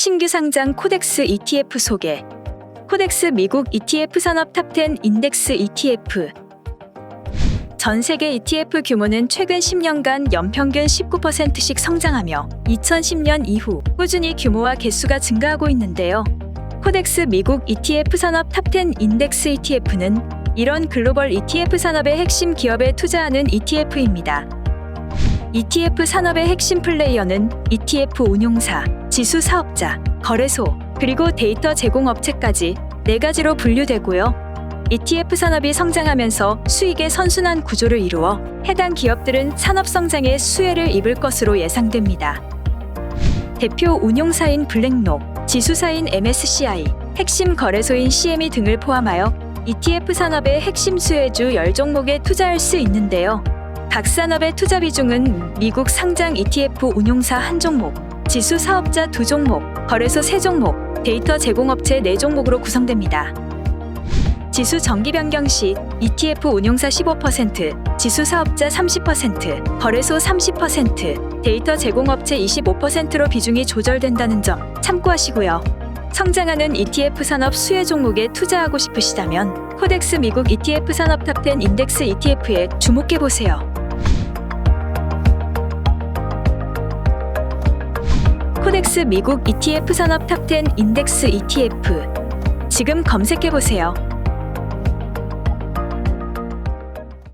신규 상장 코덱스 ETF 소개. 코덱스 미국 ETF 산업 탑10 인덱스 ETF. 전 세계 ETF 규모는 최근 10년간 연평균 19%씩 성장하며 2010년 이후 꾸준히 규모와 개수가 증가하고 있는데요. 코덱스 미국 ETF 산업 탑10 인덱스 ETF는 이런 글로벌 ETF 산업의 핵심 기업에 투자하는 ETF입니다. ETF 산업의 핵심 플레이어는 ETF 운용사, 지수 사업자, 거래소, 그리고 데이터 제공업체까지 네 가지로 분류되고요. ETF 산업이 성장하면서 수익의 선순환 구조를 이루어 해당 기업들은 산업 성장에 수혜를 입을 것으로 예상됩니다. 대표 운용사인 블랙록, 지수사인 MSCI, 핵심 거래소인 CME 등을 포함하여 ETF 산업의 핵심 수혜주 10종목에 투자할 수 있는데요. 각 산업의 투자 비중은 미국 상장 ETF 운용사 한 종목, 지수 사업자 두 종목, 거래소 세 종목, 데이터 제공업체 네 종목으로 구성됩니다. 지수 정기 변경 시 ETF 운용사 15%, 지수 사업자 30%, 거래소 30%, 데이터 제공업체 25%로 비중이 조절된다는 점 참고하시고요. 성장하는 ETF 산업 수혜 종목에 투자하고 싶으시다면 코덱스 미국 ETF 산업 탑10 인덱스 ETF에 주목해 보세요. 코덱스 미국 ETF 산업 탑10 인덱스 ETF 지금 검색해 보세요.